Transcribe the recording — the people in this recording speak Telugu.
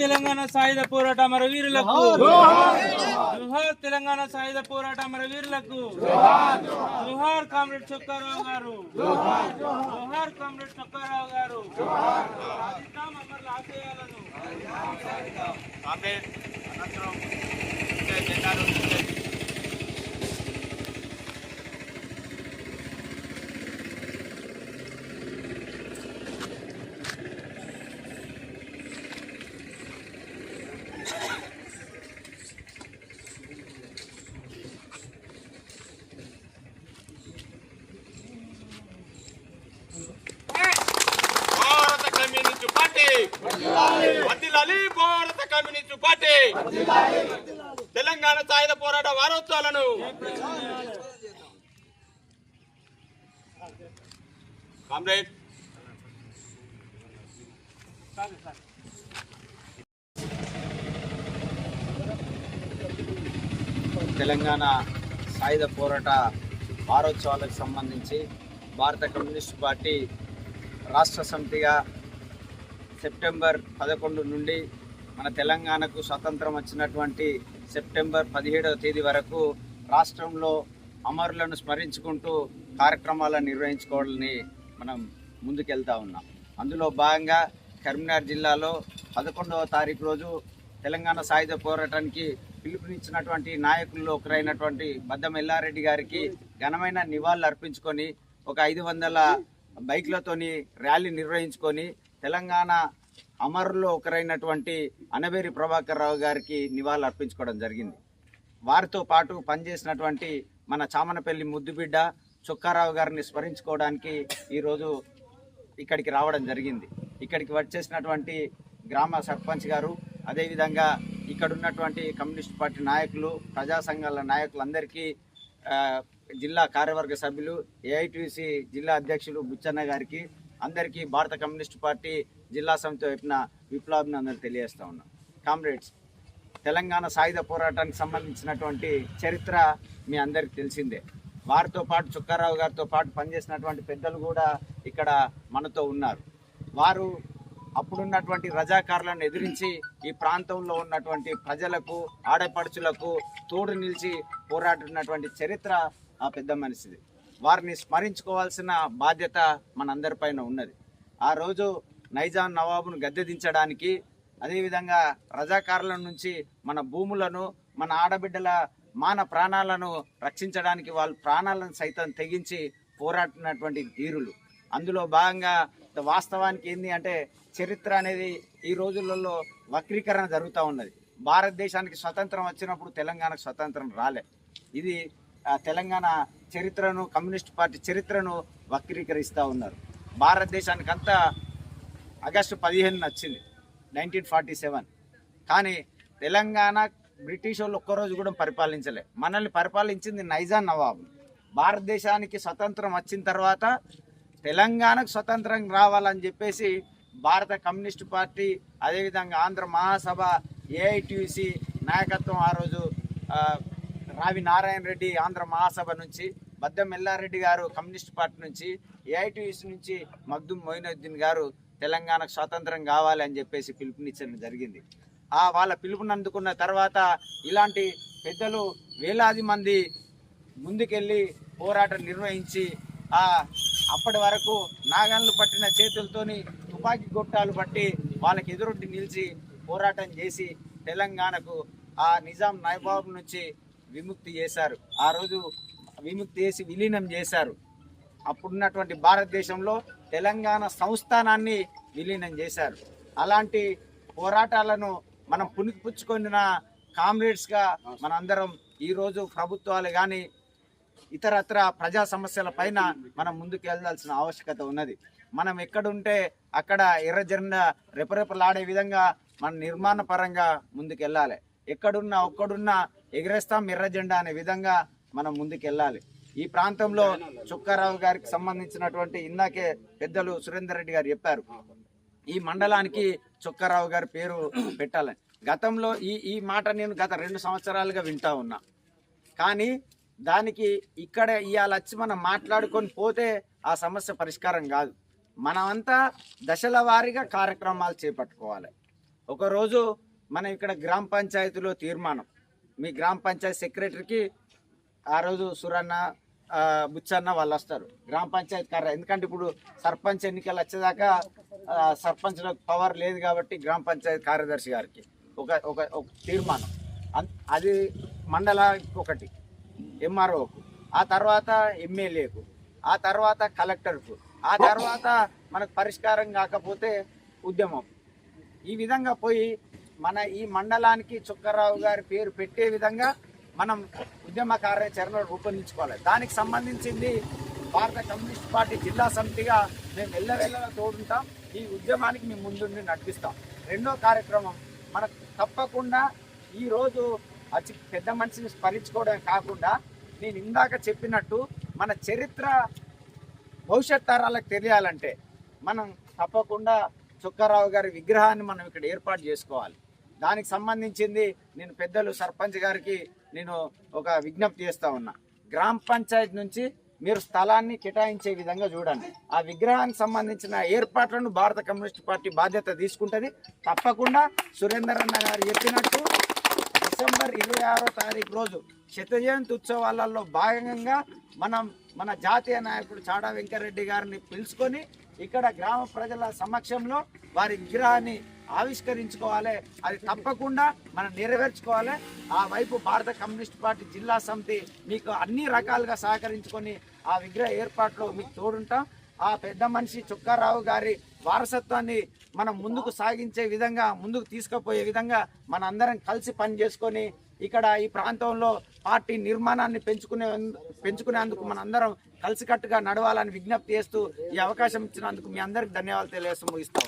తెలంగాణ సాయుధ పోరాట అమరవీరులకు జోహార్ తెలంగాణ సాయుధ పోరాట అమరవీరులకు జోహార్ కామ్రేడ్ చొక్కారావు గారు. జోహార్ కామ్రేడ్ చొక్కారావు గారు. ఆశయాలను. కమ్యూనిస్టు భారత కమ్యూనిస్టు పార్టీ. తెలంగాణ సాయుధ పోరాట వారోత్సవాలను. కామ్రేడ్. తెలంగాణ సాయుధ పోరాట వారోత్సవాలకు సంబంధించి భారత కమ్యూనిస్టు పార్టీ రాష్ట్ర సమితిగా సెప్టెంబర్ పదకొండు నుండి మన తెలంగాణకు స్వతంత్రం వచ్చినటువంటి సెప్టెంబర్ పదిహేడవ తేదీ వరకు రాష్ట్రంలో అమరులను స్మరించుకుంటూ కార్యక్రమాలను నిర్వహించుకోవాలని మనం ముందుకెళ్తా ఉన్నాం. అందులో భాగంగా కరీంనగర్ జిల్లాలో పదకొండవ తారీఖు రోజు తెలంగాణ సాయుధ పోరాటానికి పిలుపునిచ్చినటువంటి నాయకుల్లో ఒకరైనటువంటి బద్దం ఎల్లారెడ్డి గారికి ఘనమైన నివాళులు అర్పించుకొని ఒక ఐదు వందల బైక్లతోని ర్యాలీ నిర్వహించుకొని తెలంగాణ అమరులో ఒకరైనటువంటి అనబేరి ప్రభాకర్ రావు గారికి నివాళులు అర్పించుకోవడం జరిగింది. వారితో పాటు పనిచేసినటువంటి మన చామనపల్లి ముద్దుబిడ్డ చొక్కారావు గారిని స్మరించుకోవడానికి ఈరోజు ఇక్కడికి రావడం జరిగింది. ఇక్కడికి వచ్చేసినటువంటి గ్రామ సర్పంచ్ గారు అదేవిధంగా ఇక్కడ ఉన్నటువంటి కమ్యూనిస్ట్ పార్టీ నాయకులు ప్రజా సంఘాల నాయకులందరికీ జిల్లా కార్యవర్గ సభ్యులు ఏఐటీసీ జిల్లా అధ్యక్షులు బుచ్చన్న గారికి అందరికీ భారత కమ్యూనిస్ట్ పార్టీ జిల్లా సమితి వైపున విప్లవాభినందనలు తెలియజేస్తా ఉన్నాం. కామ్రేడ్స్ తెలంగాణ సాయుధ పోరాటానికి సంబంధించినటువంటి చరిత్ర మీ అందరికి తెలిసిందే. వారితో పాటు చుక్కారావు గారితో పాటు పనిచేసినటువంటి పెద్దలు కూడా ఇక్కడ మనతో ఉన్నారు. వారు అప్పుడున్నటువంటి రజాకారులను ఎదిరించి ఈ ప్రాంతంలో ఉన్నటువంటి ప్రజలకు ఆడపడుచులకు తోడు నిలిచి పోరాడుతున్నటువంటి చరిత్ర ఆ పెద్ద మనిషిది. వారిని స్మరించుకోవాల్సిన బాధ్యత మనందరిపైన ఉన్నది. ఆ రోజు నైజాం నవాబును గద్దె దించడానికి అదేవిధంగా రజాకారుల నుంచి మన భూములను మన ఆడబిడ్డల మాన ప్రాణాలను రక్షించడానికి వాళ్ళు ప్రాణాలను సైతం తెగించి పోరాడినటువంటి ధీరులు. అందులో భాగంగా వాస్తవానికి ఏంది అంటే చరిత్ర అనేది ఈ రోజులలో వక్రీకరణ జరుగుతూ ఉన్నది. భారతదేశానికి స్వతంత్రం వచ్చినప్పుడు తెలంగాణకు స్వతంత్రం రాలే. ఇది ఆ, తెలంగాణ చరిత్రను కమ్యూనిస్ట్ పార్టీ చరిత్రను వక్రీకరిస్తూ ఉన్నారు. భారతదేశానికి అంతా ఆగస్టు పదిహేను వచ్చింది నైన్టీన్ ఫార్టీ సెవెన్. కానీ తెలంగాణ బ్రిటిష్ వాళ్ళు ఒక్కరోజు కూడా పరిపాలించలే. మనల్ని పరిపాలించింది నైజాం నవాబు. భారతదేశానికి స్వతంత్రం వచ్చిన తర్వాత తెలంగాణకు స్వతంత్రం రావాలని చెప్పేసి భారత కమ్యూనిస్ట్ పార్టీ అదేవిధంగా ఆంధ్ర మహాసభ ఏఐటీసీ నాయకత్వం ఆ రోజు రావి నారాయణ రెడ్డి ఆంధ్ర మహాసభ నుంచి బద్దం ఎల్లారెడ్డి గారు కమ్యూనిస్ట్ పార్టీ నుంచి ఏఐటిసి నుంచి మగ్దుం మొయినుద్దీన్ గారు తెలంగాణకు స్వాతంత్రం కావాలి అని చెప్పేసి పిలుపునిచ్చడం జరిగింది. ఆ వాళ్ళ పిలుపుని అందుకున్న తర్వాత ఇలాంటి పెద్దలు వేలాది మంది ముందుకెళ్ళి పోరాటం నిర్వహించి ఆ అప్పటి వరకు నాగన్లు పట్టిన చేతులతోని తుపాకీ గొట్టాలు పట్టి వాళ్ళకి ఎదురొడ్డి నిలిచి పోరాటం చేసి తెలంగాణకు ఆ నిజాం నైబాబు నుంచి విముక్తి చేశారు. ఆ రోజు విముక్తి చేసి విలీనం చేశారు. అప్పుడున్నటువంటి భారతదేశంలో తెలంగాణ సంస్థానాన్ని విలీనం చేశారు. అలాంటి పోరాటాలను మనం పుణికిపుచ్చుకొనిన కామ్రేడ్స్గా మనందరం ఈరోజు ప్రభుత్వాలు కానీ ఇతరత్ర ప్రజా సమస్యల పైన మనం ముందుకు వెళ్ళాల్సిన ఆవశ్యకత ఉన్నది. మనం ఎక్కడుంటే అక్కడ ఎర్రజెండా రెపరెపలాడే విధంగా మన నిర్మాణ పరంగా ముందుకెళ్ళాలి ఎక్కడున్నా ఒక్కడున్నా ఎగరేస్తాం ఎర్ర జెండా అనే విధంగా మనం ముందుకెళ్ళాలి. ఈ ప్రాంతంలో చుక్కారావు గారికి సంబంధించినటువంటి ఇందాకే పెద్దలు సురేందర్ రెడ్డి గారు చెప్పారు. ఈ మండలానికి చుక్కారావు గారి పేరు పెట్టాలని గతంలో ఈ ఈ మాట నేను గత రెండు సంవత్సరాలుగా వింటా ఉన్నా. కానీ దానికి ఇక్కడ ఇవాళ వచ్చి మనం మాట్లాడుకొని పోతే ఆ సమస్య పరిష్కారం కాదు. మనమంతా దశల వారీగా కార్యక్రమాలు చేపట్టుకోవాలి. ఒకరోజు మనం ఇక్కడ గ్రామ పంచాయతీలో తీర్మానం. మీ గ్రామ పంచాయతీ సెక్రటరీకి ఆ రోజు సురన్న బుచ్చన్న వాళ్ళు వస్తారు. గ్రామ పంచాయతీ కార్య ఎందుకంటే ఇప్పుడు సర్పంచ్ ఎన్నికలు వచ్చేదాకా సర్పంచ్లకు పవర్ లేదు కాబట్టి గ్రామ పంచాయతీ కార్యదర్శి గారికి ఒక ఒక ఒక తీర్మానం. అది మండల ఒకటి ఎంఆర్ఓకు. ఆ తర్వాత ఎమ్మెల్యేకు. ఆ తర్వాత కలెక్టర్కు. ఆ తర్వాత మనకు పరిష్కారం కాకపోతే ఉద్యమం. ఈ విధంగా పోయి మన ఈ మండలానికి చుక్కారావు గారి పేరు పెట్టే విధంగా మనం ఉద్యమ కార్యాచరణ రూపొందించుకోవాలి. దానికి సంబంధించింది భారత కమ్యూనిస్ట్ పార్టీ జిల్లా సమితిగా మేము వెళ్ళవెళ్ళగా తోడుంటాం. ఈ ఉద్యమానికి మేము ముందుండి నడిపిస్తాం. రెండో కార్యక్రమం మనకు తప్పకుండా ఈరోజు అతి పెద్ద మనిషిని స్మరించుకోవడమే కాకుండా నేను ఇందాక చెప్పినట్టు మన చరిత్ర భవిష్యత్ తరాలకు తెలియాలంటే మనం తప్పకుండా చుక్కారావు గారి విగ్రహాన్ని మనం ఇక్కడ ఏర్పాటు చేసుకోవాలి. దానికి సంబంధించింది నేను పెద్దలు సర్పంచ్ గారికి నేను ఒక విజ్ఞప్తి చేస్తా ఉన్నా. గ్రామ పంచాయతీ నుంచి మీరు స్థలాన్ని కేటాయించే విధంగా చూడండి. ఆ విగ్రహానికి సంబంధించిన ఏర్పాట్లను భారత కమ్యూనిస్ట్ పార్టీ బాధ్యత తీసుకుంటుంది. తప్పకుండా సురేందర్ అన్న గారు చెప్పినట్టు డిసెంబర్ ఇరవై ఆరో తారీఖు రోజు శత జయంతి ఉత్సవాలలో భాగంగా మనం మన జాతీయ నాయకుడు చాడా వెంకరెడ్డి గారిని పిలుచుకొని ఇక్కడ గ్రామ ప్రజల సమక్షంలో వారి విగ్రహాన్ని ఆవిష్కరించుకోవాలి. అది తప్పకుండా మనం నెరవేర్చుకోవాలి. ఆ వైపు భారత కమ్యూనిస్ట్ పార్టీ జిల్లా సమితి మీకు అన్ని రకాలుగా సహకరించుకొని ఆ విగ్రహ ఏర్పాట్లో మీకు తోడుంటాం. ఆ పెద్ద మనిషి చుక్కారావు గారి వారసత్వాన్ని మనం ముందుకు సాగించే విధంగా ముందుకు తీసుకుపోయే విధంగా మన అందరం కలిసి పని చేసుకొని ఇక్కడ ఈ ప్రాంతంలో పార్టీ నిర్మాణాన్ని పెంచుకునే పెంచుకునేందుకు మన అందరం కలిసికట్టుగా నడవాలని విజ్ఞప్తి చేస్తూ ఈ అవకాశం ఇచ్చినందుకు మీ అందరికి ధన్యవాదాలు తెలియజేస్తూ ముగిస్తాం.